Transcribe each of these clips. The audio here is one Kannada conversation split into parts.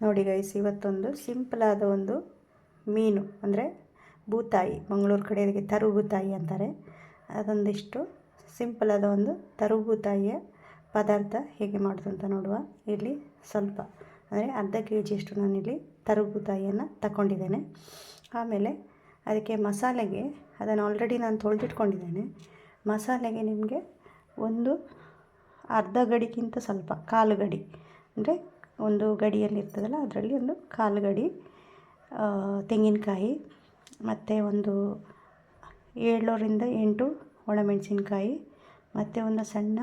ನೋಡಿ ಗೈಸ್ ಇವತ್ತೊಂದು ಸಿಂಪಲಾದ ಒಂದು ಮೀನು, ಅಂದರೆ ಬೂತಾಯಿ ಮಂಗಳೂರು ಕಡೆ ಅದಕ್ಕೆ ತರುಬೂತಾಯಿ ಅಂತಾರೆ. ಅದೊಂದಿಷ್ಟು ಸಿಂಪಲಾದ ಒಂದು ತರುಬೂತಾಯಿಯ ಪದಾರ್ಥ ಹೇಗೆ ಮಾಡೋದು ಅಂತ ನೋಡುವ. ಇಲ್ಲಿ ಸ್ವಲ್ಪ, ಅಂದರೆ ಅರ್ಧ ಕೆ ಜಿಯಷ್ಟು ನಾನಿಲ್ಲಿ ತರುಬೂತಾಯಿಯನ್ನು ತಗೊಂಡಿದ್ದೇನೆ ಆಮೇಲೆ ಅದಕ್ಕೆ ಮಸಾಲೆಗೆ, ಅದನ್ನು ಆಲ್ರೆಡಿ ನಾನು ತೊಳೆದಿಟ್ಕೊಂಡಿದ್ದೇನೆ. ಮಸಾಲೆಗೆ ನಿಮಗೆ ಒಂದು ಅರ್ಧ ಗಡಿಗಿಂತ ಸ್ವಲ್ಪ, ಕಾಲು ಗಡಿ, ಅಂದರೆ ಒಂದು ಗಡಿಯಲ್ಲಿ ಇರ್ತದಲ್ಲ, ಅದರಲ್ಲಿ ಒಂದು ಕಾಲು ಗಡಿ ತೆಂಗಿನಕಾಯಿ, ಮತ್ತು ಒಂದು ಏಳರಿಂದ ಎಂಟು ಒಣಮೆಣಸಿನ್ಕಾಯಿ ಮತ್ತು ಒಂದು ಸಣ್ಣ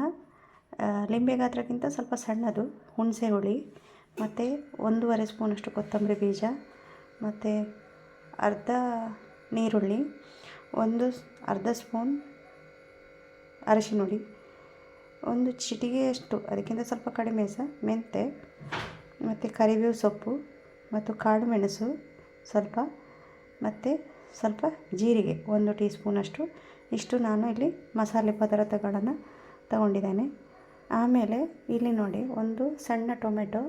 ಲಿಂಬೆ ಗಾತ್ರಕ್ಕಿಂತ ಸ್ವಲ್ಪ ಸಣ್ಣದು ಹುಣಸೆ ಹುಳಿ ಮತ್ತು ಒಂದೂವರೆ ಸ್ಪೂನಷ್ಟು ಕೊತ್ತಂಬರಿ ಬೀಜ, ಮತ್ತು ಅರ್ಧ ನೀರುಳ್ಳಿ, ಒಂದು ಅರ್ಧ ಸ್ಪೂನ್ ಅರಶಿನ ಹುಳಿ ಒಂದು ಚಿಟಿಗೆಯಷ್ಟು, ಅದಕ್ಕಿಂತ ಸ್ವಲ್ಪ ಕಡಿಮೆ ಸಹ ಮೆಂತೆ ಮತ್ತು ಕರಿಬೇವು ಸೊಪ್ಪು ಮತ್ತು ಕಾಳು ಮೆಣಸು ಸ್ವಲ್ಪ ಮತ್ತು ಸ್ವಲ್ಪ ಜೀರಿಗೆ ಒಂದು ಟೀ ಸ್ಪೂನಷ್ಟು ಇಷ್ಟು ನಾನು ಇಲ್ಲಿ ಮಸಾಲೆ ಪದಾರ್ಥಗಳನ್ನು ತಗೊಂಡಿದ್ದೇನೆ. ಆಮೇಲೆ ಇಲ್ಲಿ ನೋಡಿ ಒಂದು ಸಣ್ಣ ಟೊಮೆಟೊ,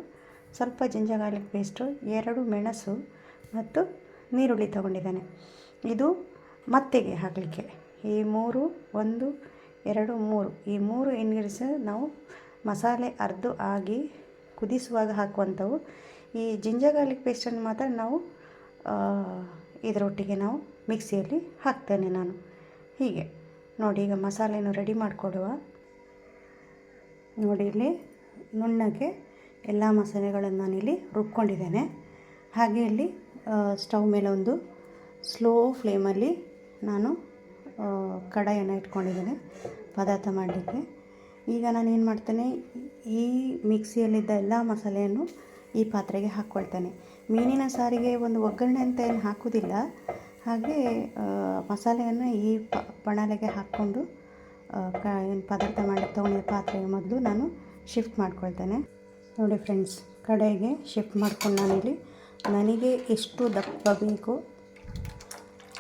ಸ್ವಲ್ಪ ಜಿಂಜರ್ ಗಾರ್ಲಿಕ್ ಪೇಸ್ಟು, ಎರಡು ಮೆಣಸು ಮತ್ತು ನೀರುಳ್ಳಿ ತಗೊಂಡಿದ್ದೇನೆ. ಇದು ಮತ್ತೆಗೆ ಹಾಕಲಿಕ್ಕೆ. ಈ ಮೂರು, ಒಂದು, ಎರಡು, ಮೂರು. ಈ ಮೂರು ಇಂಗ್ರೀಡಿಯನ್ಸ್ ನಾವು ಮಸಾಲೆ ಅರ್ಧ ಆಗಿ ಕುದಿಸುವಾಗ ಹಾಕುವಂಥವು. ಈ ಜಿಂಜರ್ ಗಾರ್ಲಿಕ್ ಪೇಸ್ಟನ್ನು ಮಾತ್ರ ನಾವು ಇದರೊಟ್ಟಿಗೆ ನಾವು ಮಿಕ್ಸಿಯಲ್ಲಿ ಹಾಕ್ತೇನೆ ನಾನು. ಹೀಗೆ. ನೋಡಿ, ಈಗ ಮಸಾಲೆಯನ್ನು ರೆಡಿ ಮಾಡಿಕೊಡುವ. ನೋಡಿ, ಇಲ್ಲಿ ನುಣ್ಣಗೆ ಎಲ್ಲ ಮಸಾಲೆಗಳನ್ನು ನಾನಿಲ್ಲಿ ರುಬ್ಕೊಂಡಿದ್ದೇನೆ. ಹಾಗೆ ಇಲ್ಲಿ ಸ್ಟವ್ ಮೇಲೆ ಒಂದು ಸ್ಲೋ ಫ್ಲೇಮಲ್ಲಿ ನಾನು ಕಡಾಯನ್ನು ಇಟ್ಕೊಂಡಿದ್ದೇನೆ. ಪದಾರ್ಥ ಮಾಡಲಿಕ್ಕೆ. ಈಗ ನಾನು ಏನು ಮಾಡ್ತೇನೆ, ಈ ಮಿಕ್ಸಿಯಲ್ಲಿದ್ದ ಎಲ್ಲ ಮಸಾಲೆಯನ್ನು ಈ ಪಾತ್ರೆಗೆ ಹಾಕ್ಕೊಳ್ತೇನೆ ಮೀನಿನ ಸಾರಿಗೆ ಒಂದು ಒಗ್ಗರಣೆ ಅಂತ ಏನು ಹಾಕೋದಿಲ್ಲ. ಹಾಗೆ ಮಸಾಲೆಯನ್ನು ಈ ಪ ಪಣಲೆಗೆ ಹಾಕ್ಕೊಂಡು ಕ, ಏನು ಪದಾರ್ಥ ಮಾಡಿ ತೊಗೊಂಡಿದ್ದ ಪಾತ್ರೆಗೆ ಮೊದಲು ನಾನು ಶಿಫ್ಟ್ ಮಾಡ್ಕೊಳ್ತೇನೆ. ನೋಡಿ ಫ್ರೆಂಡ್ಸ್, ಕಡೆಗೆ ಶಿಫ್ಟ್ ಮಾಡ್ಕೊಂಡು ನಾನಿಲ್ಲಿ, ನನಗೆ ಎಷ್ಟು ದಪ್ಪ ಬೇಕು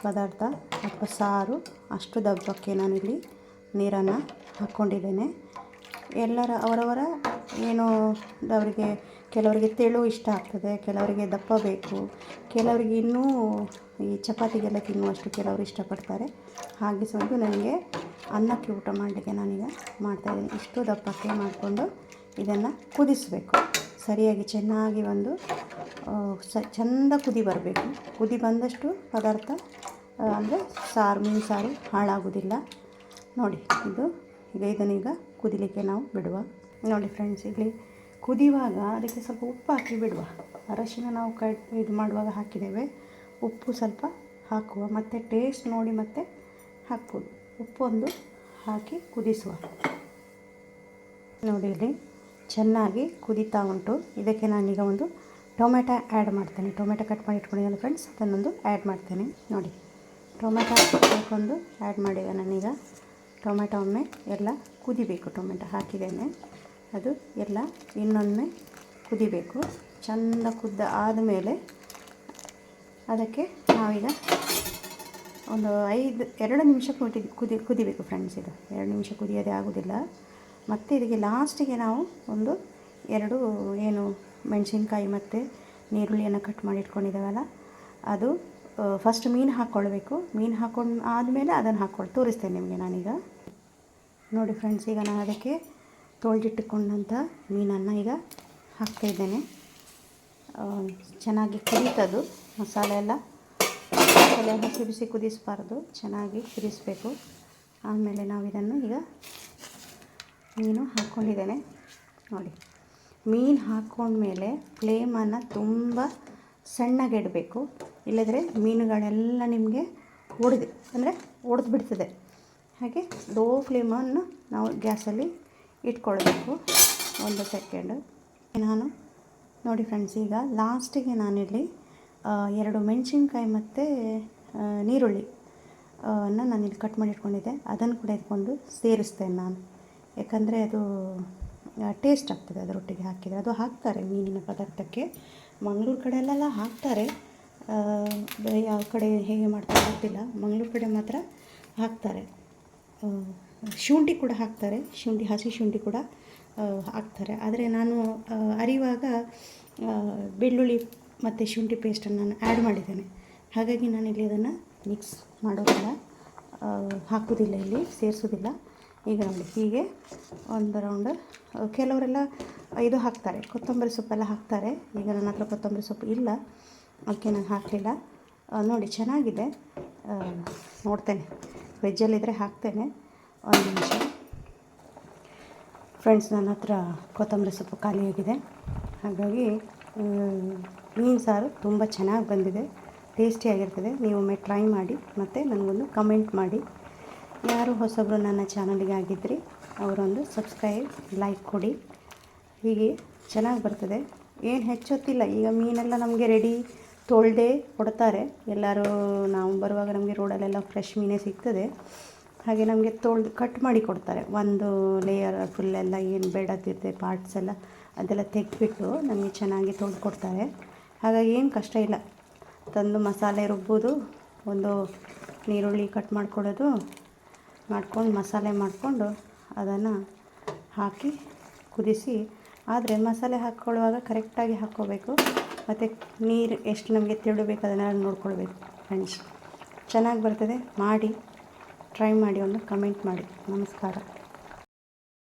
ಪದಾರ್ಥ ಅಥವಾ ಸಾರು, ಅಷ್ಟು ದಪ್ಪಕ್ಕೆ ನಾನಿಲ್ಲಿ ನೀರನ್ನು ಹಾಕ್ಕೊಂಡಿದ್ದೇನೆ ಎಲ್ಲರ ಅವರವರ ಏನು ಅವರಿಗೆ ಕೆಲವರಿಗೆ ತೆಳು ಇಷ್ಟ ಆಗ್ತದೆ, ಕೆಲವರಿಗೆ ದಪ್ಪ ಬೇಕು, ಕೆಲವರಿಗೆ ಇನ್ನೂ ಈ ಚಪಾತಿಗೆಲ್ಲ ತಿನ್ನುವಷ್ಟು ಕೆಲವರು ಇಷ್ಟಪಡ್ತಾರೆ. ಹಾಗೆ ಸ್ವಲ್ಪ ನನಗೆ ಅನ್ನಕ್ಕೆ ಊಟ ಮಾಡಲಿಕ್ಕೆ ನಾನೀಗ ಮಾಡ್ತಾಯಿದ್ದೀನಿ ಇಷ್ಟು ದಪ್ಪಕ್ಕೆ ಮಾಡಿಕೊಂಡು ಇದನ್ನು ಕುದಿಸಬೇಕು. ಸರಿಯಾಗಿ ಚೆನ್ನಾಗಿ ಒಂದು ಸ, ಚೆಂದ ಕುದಿ ಬರಬೇಕು. ಕುದಿ ಬಂದಷ್ಟು ಪದಾರ್ಥ ಅಂದರೆ ಸಾರು, ಮೀನು ಸಾರು ಹಾಳಾಗೋದಿಲ್ಲ. ನೋಡಿ, ಇದು, ಈಗ ಇದನ್ನೀಗ ಕುದಿಲಿಕ್ಕೆ ನಾವು ಬಿಡುವ. ನೋಡಿ ಫ್ರೆಂಡ್ಸ್ ಇಲ್ಲಿ ಕುದಿಯುವಾಗ ಅದಕ್ಕೆ ಸ್ವಲ್ಪ ಉಪ್ಪು ಹಾಕಿ ಬಿಡುವ. ಅರಶಿನ ನಾವು ಕಟ್ ಇದು ಮಾಡುವಾಗ ಹಾಕಿದ್ದೇವೆ. ಉಪ್ಪು ಸ್ವಲ್ಪ ಹಾಕುವ. ಮತ್ತು ಟೇಸ್ಟ್ ನೋಡಿ ಮತ್ತೆ ಹಾಕ್ಬೋದು. ಉಪ್ಪೊಂದು ಹಾಕಿ ಕುದಿಸುವ. ನೋಡಿ ಇಲ್ಲಿ ಚೆನ್ನಾಗಿ ಕುದೀತಾ ಉಂಟು. ಇದಕ್ಕೆ ನಾನೀಗ ಒಂದು ಟೊಮೆಟೊ ಆ್ಯಡ್ ಮಾಡ್ತೇನೆ. ಟೊಮೆಟೊ ಕಟ್ ಮಾಡಿ ಇಟ್ಕೊಂಡಿದ್ದಾನೆ ಫ್ರೆಂಡ್ಸ್ ಅದನ್ನೊಂದು ಆ್ಯಡ್ ಮಾಡ್ತೇನೆ. ನೋಡಿ, ಟೊಮೆಟೊ ಹಾಕೊಂಡು ಆ್ಯಡ್ ಮಾಡಿದೆ ನಾನೀಗ. ಟೊಮೆಟೊ ಒಮ್ಮೆ ಎಲ್ಲ ಕುದಿಬೇಕು. ಟೊಮೆಟೊ ಹಾಕಿದ್ದೇನೆ. ಅದು ಎಲ್ಲ ಇನ್ನೊಮ್ಮೆ ಕುದಿಬೇಕು. ಚೆಂದ ಕುದ್ದ ಆದಮೇಲೆ ಅದಕ್ಕೆ ನಾವೀಗ ಒಂದು ಐದು, ಎರಡು ನಿಮಿಷ ಕುದಿ ಕುದಿ, ಕುದಿಬೇಕು ಫ್ರೆಂಡ್ಸ್ ಇದು. ಎರಡು ನಿಮಿಷ ಕುದಿಯೋದೇ ಆಗೋದಿಲ್ಲ. ಮತ್ತು ಇದಕ್ಕೆ ಲಾಸ್ಟಿಗೆ ನಾವು ಒಂದು ಎರಡು ಏನು ಮೆಣಸಿನ್ಕಾಯಿ ಮತ್ತು, ನೀರುಳ್ಳಿಯನ್ನು ಕಟ್ ಮಾಡಿ ಇಟ್ಕೊಂಡಿದ್ದೇವಲ್ಲ, ಅದು ಫಸ್ಟ್ ಮೀನು ಹಾಕ್ಕೊಳ್ಬೇಕು ಮೀನು ಹಾಕ್ಕೊಂಡು ಆದಮೇಲೆ ಅದನ್ನು ಹಾಕ್ಕೊಂಡು ತೋರಿಸ್ತೇನೆ ನಿಮಗೆ ನಾನೀಗ. ನೋಡಿ ಫ್ರೆಂಡ್ಸ್ ಈಗ ನಾನು ಅದಕ್ಕೆ ತೊಳೆದಿಟ್ಟುಕೊಂಡಂಥ ಮೀನನ್ನು ಈಗ ಹಾಕ್ತಾಯಿದ್ದೇನೆ ಚೆನ್ನಾಗಿ ಕುದೀತದು, ಮಸಾಲೆ ಎಲ್ಲ. ಮಸಾಲೆ ಹಸಿ ಬಿಸಿ ಕುದಿಸಬಾರ್ದು, ಚೆನ್ನಾಗಿ ಕುದಿಸಬೇಕು. ಆಮೇಲೆ ನಾವು ಇದನ್ನು ಈಗ ಮೀನು ಹಾಕ್ಕೊಂಡಿದ್ದೇನೆ ನೋಡಿ, ಮೀನು ಹಾಕ್ಕೊಂಡ್ಮೇಲೆ ಫ್ಲೇಮನ್ನು ತುಂಬ ಸಣ್ಣಗೆ ಇಡಬೇಕು ಇಲ್ಲದ್ರೆ ಮೀನುಗಳೆಲ್ಲ ನಿಮಗೆ ಒಡೆದು ಅಂದರೆ ಒಡೆದು ಬಿಡ್ತದೆ. ಹಾಗೆ ಲೋ ಫ್ಲೇಮನ್ನು ನಾವು ಗ್ಯಾಸಲ್ಲಿ ಇಟ್ಕೊಳ್ಬೇಕು. ಒಂದು ಸೆಕೆಂಡ್ ನಾನು ನೋಡಿ ಫ್ರೆಂಡ್ಸ್ ಈಗ ಲಾಸ್ಟಿಗೆ ನಾನಿಲ್ಲಿ ಎರಡು ಮೆಣಸಿನ್ಕಾಯಿ ಮತ್ತು ನೀರುಳ್ಳಿ ಅನ್ನ ನಾನಿಲ್ಲಿ ಕಟ್ ಮಾಡಿ ಇಟ್ಕೊಂಡಿದ್ದೆ. ಅದನ್ನು ಕೂಡ ಇಟ್ಕೊಂಡು ಸೇರಿಸ್ತೇನೆ ನಾನು. ಯಾಕಂದರೆ ಅದು ಟೇಸ್ಟ್ ಆಗ್ತದೆ ಅದರೊಟ್ಟಿಗೆ ಹಾಕಿದರೆ. ಅದು ಹಾಕ್ತಾರೆ ಮೀನಿನ ಪದಾರ್ಥಕ್ಕೆ. ಮಂಗಳೂರು ಕಡೆಯಲ್ಲೆಲ್ಲ ಹಾಕ್ತಾರೆ. ಯಾವ ಕಡೆ ಹೇಗೆ ಮಾಡ್ತಾರೆ ಗೊತ್ತಿಲ್ಲ. ಮಂಗಳೂರು ಕಡೆ ಮಾತ್ರ ಹಾಕ್ತಾರೆ. ಶುಂಠಿ ಕೂಡ ಹಾಕ್ತಾರೆ. ಶುಂಠಿ, ಹಸಿ ಶುಂಠಿ ಕೂಡ ಹಾಕ್ತಾರೆ. ಆದರೆ ನಾನು ಅರಿವಾಗ ಬೆಳ್ಳುಳ್ಳಿ ಮತ್ತು ಶುಂಠಿ ಪೇಸ್ಟನ್ನು ನಾನು ಆ್ಯಡ್ ಮಾಡಿದ್ದೇನೆ. ಹಾಗಾಗಿ ನಾನು ಇಲ್ಲಿ ಅದನ್ನು ಮಿಕ್ಸ್ ಮಾಡೋದಿಲ್ಲ ಹಾಕೋದಿಲ್ಲ ಇಲ್ಲಿ, ಸೇರಿಸೋದಿಲ್ಲ. ಈಗ ನೋಡಿ, ಹೀಗೆ ಒಂದು ರೌಂಡ್ ಕೆಲವರೆಲ್ಲ ಇದು ಹಾಕ್ತಾರೆ. ಕೊತ್ತಂಬರಿ ಸೊಪ್ಪೆಲ್ಲ ಹಾಕ್ತಾರೆ. ಈಗ ನನ್ನ ಹತ್ರ ಕೊತ್ತಂಬರಿ ಸೊಪ್ಪು ಇಲ್ಲ. ಅದಕ್ಕೆ ನಾನು ಹಾಕಲಿಲ್ಲ. ನೋಡಿ, ಚೆನ್ನಾಗಿದೆ. ನೋಡ್ತೇನೆ. ವೆಜ್ಜಲ್ಲಿದ್ದರೆ ಹಾಕ್ತೇನೆ. ಒಂದು ನಿಮಿಷ. ಫ್ರೆಂಡ್ಸ್ ನನ್ನ ಹತ್ರ ಕೊತ್ತಂಬರಿ ಸೊಪ್ಪು ಖಾಲಿಯಾಗಿದೆ ಹಾಗಾಗಿ ಮೀನು ಸಾರು ತುಂಬ ಚೆನ್ನಾಗಿ ಬಂದಿದೆ. ಟೇಸ್ಟಿಯಾಗಿರ್ತದೆ ನೀವು ಒಮ್ಮೆ ಟ್ರೈ ಮಾಡಿ ಮತ್ತು ನನಗೊಂದು ಕಮೆಂಟ್ ಮಾಡಿ. ಯಾರು ಹೊಸಬರು ನನ್ನ ಚಾನಲ್ಗೆ ಆಗಿದ್ರಿ, ಅವರೊಂದು ಸಬ್ಸ್ಕ್ರೈಬ್ ಲೈಕ್ ಕೊಡಿ. ಹೀಗೆ ಚೆನ್ನಾಗಿ ಬರ್ತದೆ. ಏನು ಹೆಚ್ಚೊತ್ತಿಲ್ಲ. ಈಗ ಮೀನೆಲ್ಲ ನಮಗೆ ರೆಡಿ ತೊಳೆದೇ ಕೊಡ್ತಾರೆ. ಎಲ್ಲರೂ ನಾವು ಬರುವಾಗ ನಮಗೆ ರೋಡಲ್ಲೆಲ್ಲ ಫ್ರೆಶ್ ಮೀನೇ ಸಿಗ್ತದೆ. ಹಾಗೆ ನಮಗೆ ತೊಳೆದು ಕಟ್ ಮಾಡಿ ಕೊಡ್ತಾರೆ. ಒಂದು ಲೇಯರ್ ಫುಲ್ಲೆಲ್ಲ ಏನು ಬೇಡದಿರುತ್ತೆ ಪಾರ್ಟ್ಸ್ ಎಲ್ಲ ಅದೆಲ್ಲ ತೆಗೆದ್ಬಿಟ್ಟು ನಮಗೆ ಚೆನ್ನಾಗಿ ತೊಳೆದು ಕೊಡ್ತಾರೆ. ಹಾಗಾಗಿ ಏನು ಕಷ್ಟ ಇಲ್ಲ. ತಂದು ಮಸಾಲೆ ರುಬ್ಬೋದು, ಒಂದು ನೀರುಳ್ಳಿ ಕಟ್ ಮಾಡ್ಕೊಡೋದು ಮಾಡ್ಕೊಂಡು ಮಸಾಲೆ ಮಾಡಿಕೊಂಡು ಅದನ್ನು ಹಾಕಿ ಕುದಿಸಿ ಆದರೆ ಮಸಾಲೆ ಹಾಕ್ಕೊಳ್ಳುವಾಗ ಕರೆಕ್ಟಾಗಿ ಹಾಕ್ಕೋಬೇಕು. ಮತ್ತು ನೀರು ಎಷ್ಟು ನಮಗೆ ತಿಳಬೇಕು ಅದನ್ನೆಲ್ಲ ನೋಡ್ಕೊಳ್ಬೇಕು ಫ್ರೆಂಡ್ಸ್ ಚೆನ್ನಾಗಿ ಬರ್ತದೆ. ಮಾಡಿ ಟ್ರೈ ಮಾಡಿ ಒಂದು ಕಮೆಂಟ್ ಮಾಡಿ. ನಮಸ್ಕಾರ.